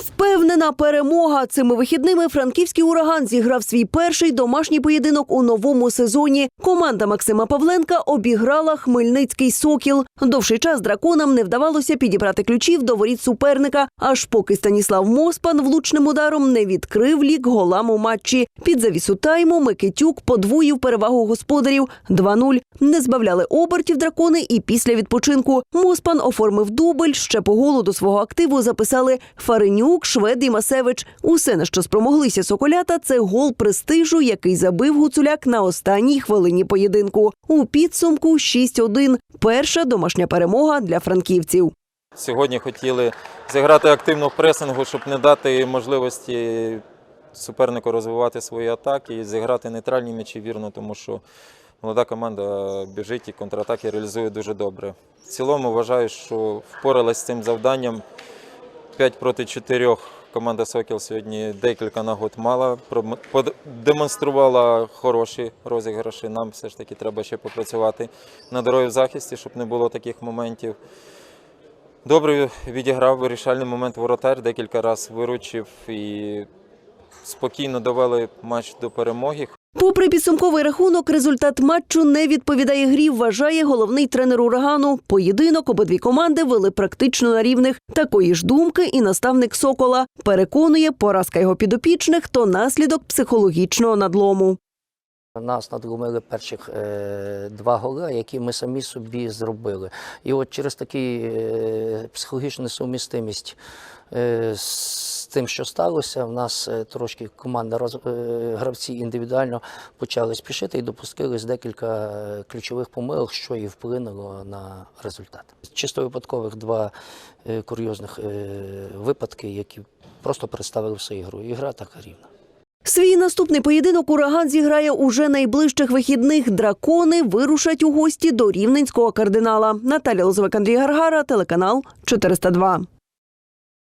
Впевнена перемога цими вихідними франківський ураган зіграв свій перший домашній поєдинок у новому сезоні. Команда Максима Павленка обіграла Хмельницький сокіл. Довший час драконам не вдавалося підібрати ключів до воріт суперника, аж поки Станіслав Моспан влучним ударом не відкрив лік голам у матчі. Під завісу тайму Микитюк подвоїв перевагу господарів 2-0. Не збавляли обертів дракони і після відпочинку Моспан оформив дубль. Ще по голу до свого активу записали Фаренюк, Швед і Масевич. Усе на що спромоглися соколята, це гол престижу, який забив Гуцуляк на останній хвилині поєдинку. У підсумку 6-1. Перша домашня перемога для франківців. Сьогодні хотіли зіграти активно в пресингу, щоб не дати можливості супернику розвивати свої атаки і зіграти нейтральні м'ячі вірно, тому що молода команда біжить і контратаки реалізує дуже добре. В цілому вважаю, що впоралась з цим завданням 5 проти 4. Команда Сокіл сьогодні декілька нагод мала, демонструвала хороші розіграші. Нам все ж таки треба ще попрацювати на дорозі в захисті, щоб не було таких моментів. Добре відіграв вирішальний момент воротар, декілька разів виручив і спокійно довели матч до перемоги. Попри підсумковий рахунок, результат матчу не відповідає грі, вважає головний тренер урагану. Поєдинок обидві команди вели практично на рівних. Такої ж думки і наставник Сокола переконує, поразка його підопічних то наслідок психологічного надлому. Нас надломили перших е, два голи, які ми самі собі зробили. І от через таку е, психологічну несумістимість е, з тим, що сталося, в нас е, трошки команда роз, е, гравці індивідуально почали спішити і допустились декілька е, ключових помилок, що і вплинуло на результат. Чисто випадкових два курйозних випадки, які просто представили всю ігру. Ігра така рівна. Свій наступний поєдинок ураган зіграє уже найближчих вихідних. Дракони вирушать у гості до рівненського кардинала. Наталя Лозовик, Андрій Гаргара, телеканал 402.